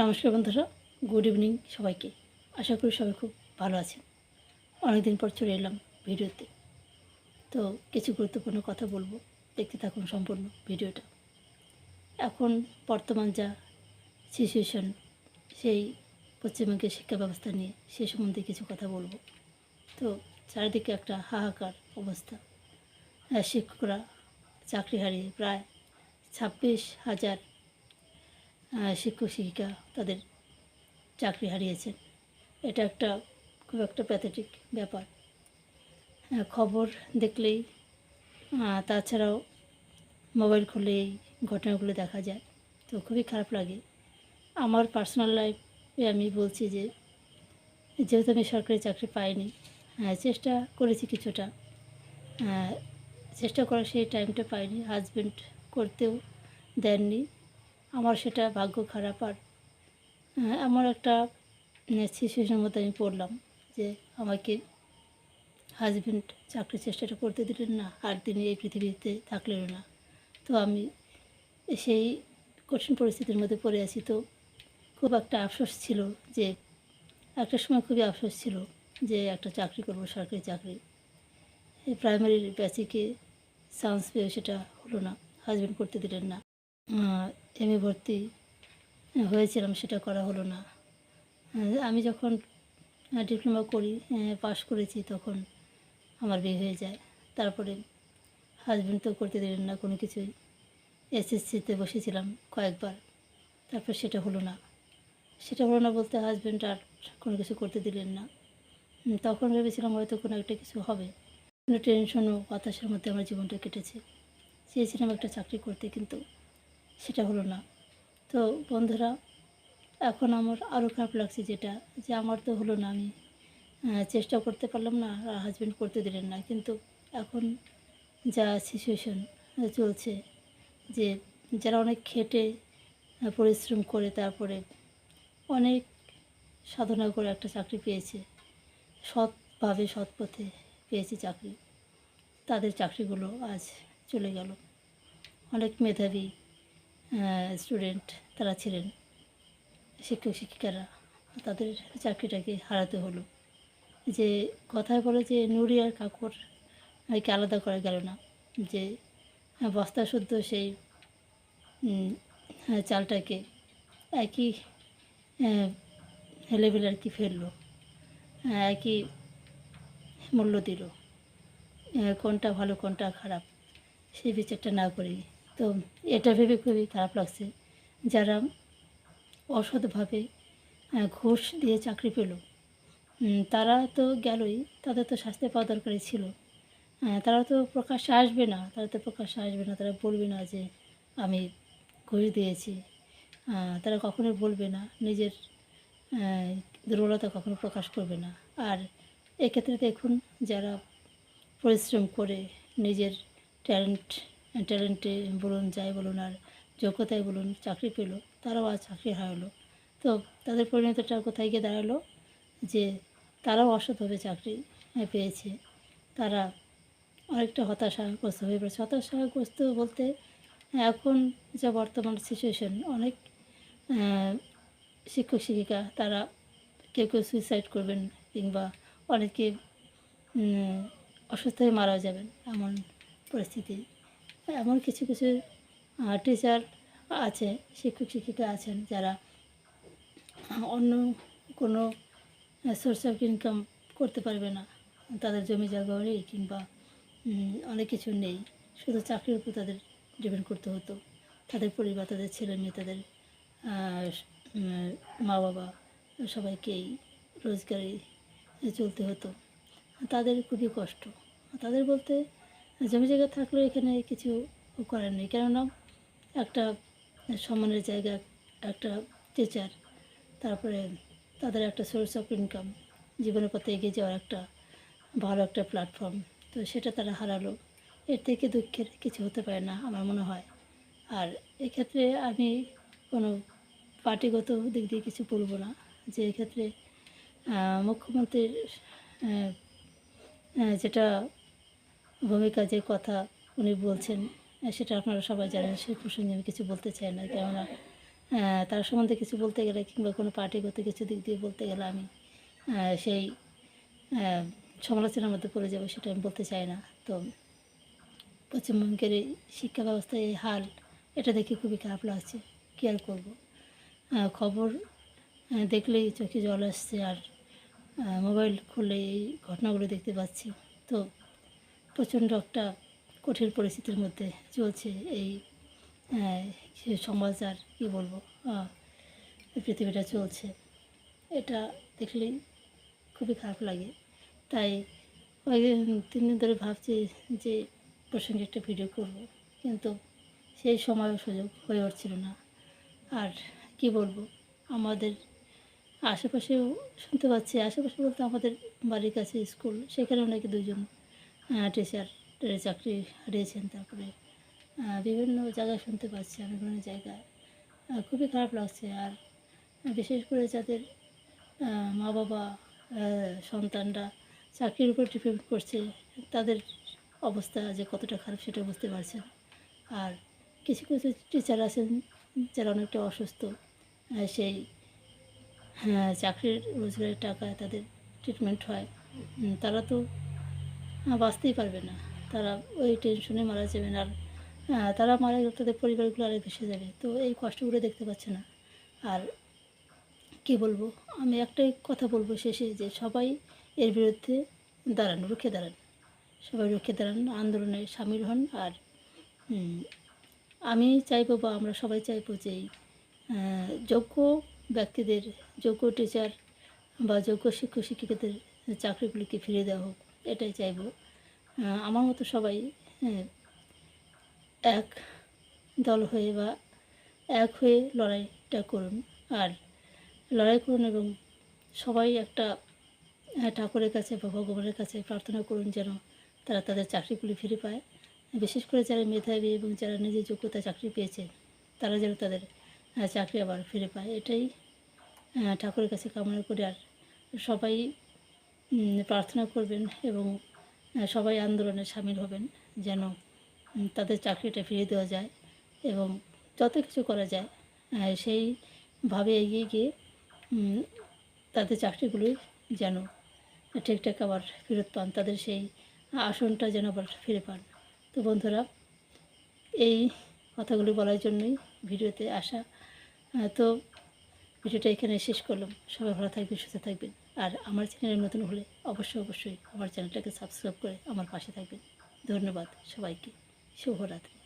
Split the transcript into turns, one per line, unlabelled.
নমস্কার বন্ধুরা, good evening সবাইকে। আশা করি সবাই খুব ভালো আছেন। অনেকদিন পর চলে এলাম ভিডিওতে। তো কিছু গুরুত্বপূর্ণ কথা বলব, দেখতে থাকুন সম্পূর্ণ ভিডিওটা। এখন বর্তমান যা সিচুয়েশন সেই পশ্চিমবঙ্গের শিক্ষা ব্যবস্থা নিয়ে সে সম্বন্ধে কিছু কথা বলব। তো চারিদিকে একটা হাহাকার অবস্থা। শিক্ষকরা চাকরি হারিয়ে প্রায় ছাব্বিশ হাজার শিক্ষক, শিক্ষিকা তাদের চাকরি হারিয়েছেন। এটা একটা খুব একটা প্যাথেটিক ব্যাপার। খবর দেখলেই তাছাড়াও মোবাইল খুলে এই ঘটনাগুলো দেখা যায়। তো খুবই খারাপ লাগে। আমার পার্সোনাল লাইফে আমি বলছি যে, যেহেতু আমি সরকারি চাকরি পাইনি চেষ্টা করেছি কিছুটা। চেষ্টা করার সেই টাইমটা পাইনি। হাজব্যান্ড করতেও দেননি। আমার সেটা ভাগ্য খারাপ আর এমন একটা সিচুয়েশনের মধ্যে আমি পড়লাম যে আমাকে হাজব্যান্ড চাকরির চেষ্টাটা করতে দিলেন না, আর তিনি এই পৃথিবীতে থাকলেন না। তো আমি সেই কঠিন পরিস্থিতির মধ্যে পড়ে আছি। তো খুব একটা আফসোস ছিল যে, একটা সময় খুবই আফসোস ছিল যে একটা চাকরি করব, সরকারি চাকরি। এই প্রাইমারির ব্যাচিকে চান্স পেয়েও সেটা হলো না হাজব্যান্ড করতে দিলেন না। এম ভর্তি হয়েছিলাম, সেটা করা হলো না। আমি যখন ডিপ্লোমা করি পাশ করেছি, তখন আমার বিয়ে হয়ে যায়। তারপরে হাজব্যান্ড তো করতে দিলেন না, কোনো কিছুই। এসএসসিতে বসেছিলাম কয়েকবার। তারপর সেটা হলো না। সেটা হলো না বলতে হাজব্যান্ড আর কোনো কিছু করতে দিলেন না। তখন ভেবেছিলাম হয়তো কোনো একটা কিছু হবে। কোনো টেনশন ও হতাশার মধ্যে আমার জীবনটা কেটেছে। চেয়েছিলাম একটা চাকরি করতে, কিন্তু সেটা হলো না। তো বন্ধুরা, এখন আমার আরও খারাপ লাগছে যেটা, যে আমার তো হলো না, আমি চেষ্টা করতে পারলাম না, আর হাজব্যান্ড করতে দিলেন না। কিন্তু এখন যা সিচুয়েশন চলছে, যে যারা অনেক খেটে পরিশ্রম করে, তারপরে অনেক সাধনা করে একটা চাকরি পেয়েছে, সৎভাবে সৎ পথে পেয়েছে চাকরি, তাদের চাকরিগুলো আজ চলে গেল। অনেক মেধাবী স্টুডেন্ট তারা ছিলেন, শিক্ষক, শিক্ষিকারা, তাদের চাকরিটাকে হারাতে হলো। যে কথায় বলে যে নুড়ি আর কাকড় একে আলাদা করা গেল না, যে বস্তা শুদ্ধ সেই চালটাকে একই লেভেল আর কি ফেলল একই মূল্য দিল কোনটা ভালো, কোনটা খারাপ, সেই বিচারটা না করি তো এটা ভেবে খুবই খারাপ লাগছে। যারা অসৎভাবে ঘুষ দিয়ে চাকরি পেল তারা তো গেলই, তাদের তো শাস্তি পাওয়া দরকারই ছিল। তারা তো প্রকাশ্যে আসবে না, তারা তো প্রকাশ্যে আসবে না, তারা বলবে না যে আমি ঘুষ দিয়েছি। তারা কখনোই বলবে না, নিজের দুর্বলতা কখনো প্রকাশ করবে না। আর এক্ষেত্রে দেখুন, যারা পরিশ্রম করে নিজের ট্যালেন্ট ট্যালেন্টে বলুন, যাই বলুন আর যোগ্যতায় বলুন চাকরি পেল, তারাও আর চাকরি হারালো। তো তাদের পরিণতিটা কোথায় গিয়ে দাঁড়াল? যে তারাও অসৎভাবে চাকরি পেয়েছে। তারা অনেকটা হতাশাগ্রস্ত হয়ে পড়েছে। হতাশাগ্রস্ত বলতে এখন যা বর্তমান সিচুয়েশন অনেক শিক্ষক শিক্ষিকা তারা কেউ কেউ সুইসাইড করবেন কিংবা অনেকে অসুস্থ হয়ে মারা যাবেন এমন পরিস্থিতি। এমন কিছু কিছু টিচার আছে, শিক্ষক শিক্ষিকা আছেন যারা অন্য কোনো সোর্স অফ ইনকাম করতে পারবে না। তাদের জমি জায়গা নেই কিংবা অনেক কিছু নেই। শুধু চাকরির উপর তাদের ডিপেন্ড করতে হতো। তাদের পরিবার, তাদের ছেলে মেয়ে, তাদের মা বাবা সবাইকেই রোজগারে চলতে হতো। তাদের খুবই কষ্ট। তাদের বলতে জমি জায়গা থাকলেও এখানে কিছু করার নেই। কেননা একটা সম্মানের জায়গা, একটা টিচার তারপরে তাদের একটা সোর্স অফ ইনকাম জীবনের পথে এগিয়ে যাওয়ার একটা ভালো একটা প্ল্যাটফর্ম তো সেটা তারা হারালো। এর থেকে দুঃখের কিছু হতে পারে না আমার মনে হয়। আর এক্ষেত্রে আমি কোনো পার্টিগত দিক দিয়ে কিছু বলব না, যে এক্ষেত্রে মুখ্যমন্ত্রীর যেটা ভূমিকা যে কথা উনি বলছেন সেটা আপনারা সবাই জানেন সেই প্রসঙ্গে আমি কিছু বলতে চাই না, কেননা তার সম্বন্ধে কিছু বলতে গেলে কিংবা কোনো পার্টিগত কিছু দিক দিয়ে বলতে গেলে আমি সেই সমালোচনার মধ্যে পড়ে যাব সেটা আমি বলতে চাই না। তো পশ্চিমবঙ্গের এই শিক্ষা ব্যবস্থায় এই হাল, এটা দেখে খুবই খারাপ লাগছে, কী আর করব? খবর দেখলেই চোখে জল আসছে আর মোবাইল খুললে এই ঘটনাগুলো দেখতে পাচ্ছি। তো প্রচণ্ড একটা কঠিন পরিস্থিতির মধ্যে চলছে এই সমাজ আর কী বলব পৃথিবীটা চলছে। এটা দেখলেই খুবই খারাপ লাগে। তাই তিন দিন ধরে ভাবছি যে প্রসঙ্গে একটা ভিডিও করব, কিন্তু সেই সময় সুযোগ হয়ে উঠছিল না। আর কি বলব, আমাদের আশেপাশেও শুনতে পাচ্ছি, আশেপাশে বলতে আমাদের বাড়ির কাছে স্কুল সেখানেও নাকি দুজন টিচার চাকরি হারিয়েছেন তারপরে বিভিন্ন জায়গায় শুনতে পাচ্ছি আমি বিভিন্ন জায়গায়। খুবই খারাপ লাগছে আর বিশেষ করে যাদের মা বাবা সন্তানরা চাকরির উপর ডিপেন্ড করছে, তাদের অবস্থা যে কতটা খারাপ সেটা বুঝতে পারছেন আর কিছু কিছু টিচার আছেন যারা অনেকটা অসুস্থ সেই হ্যাঁ চাকরির রোজগারের টাকায় তাদের ট্রিটমেন্ট হয়। তারা তো বাঁচতেই পারবে না। তারা ওই টেনশনে মারা যাবেন আর তারা মারা গেলে তাদের পরিবারগুলো আরে ভেসে যাবে। তো এই কষ্টগুলো দেখতে পাচ্ছে না। আর কি বলব? আমি একটাই কথা বলব শেষে যে সবাই এর বিরুদ্ধে দাঁড়ান, রুখে দাঁড়ান। সবাই রুখে দাঁড়ান, আন্দোলনে সামিল হন আর আমি চাইব বা আমরা সবাই চাইব যে যোগ্য ব্যক্তিদের, যোগ্য টিচার বা যোগ্য শিক্ষক শিক্ষিকাদের চাকরিগুলিকে ফিরিয়ে দেওয়া হোক। এটাই চাইব। আমার মতো সবাই হ্যাঁ, এক দল হয়ে বা এক হয়ে লড়াইটা করুন। আর লড়াই করুন এবং সবাই একটা আহ, ঠাকুরের কাছে বা ভগবানের কাছে প্রার্থনা করুন যেন তারা তাদের চাকরিগুলি ফিরে পায়। বিশেষ করে যারা মেধাবী এবং যারা নিজের যোগ্যতা চাকরি পেয়েছে তারা যেন তাদের আহ, চাকরি আবার ফিরে পায়। এটাই ঠাকুরের কাছে কামনা করি। আর সবাই প্রার্থনা করবেন এবং সবাই আন্দোলনে সামিল হবেন যেন তাদের চাকরিটা ফিরিয়ে দেওয়া যায় এবং যত কিছু করা যায় সেইভাবে এগিয়ে গিয়ে তাদের চাকরিগুলি যেন ঠিকঠাক আবার ফেরত পান, তাদের সেই আসনটা যেন আবার ফিরে পান। তো বন্ধুরা, এই কথাগুলি বলার জন্যই ভিডিওতে আসা। তো ভিডিওটা এখানে শেষ করলাম। সবাই ভালো থাকবেন, সুস্থ থাকবেন। আর আমার চ্যানেলে নতুন হলে অবশ্যই অবশ্যই আমার চ্যানেলটাকে সাবস্ক্রাইব করে আমার পাশে থাকবেন। ধন্যবাদ সবাইকে। শুভরাত্রি।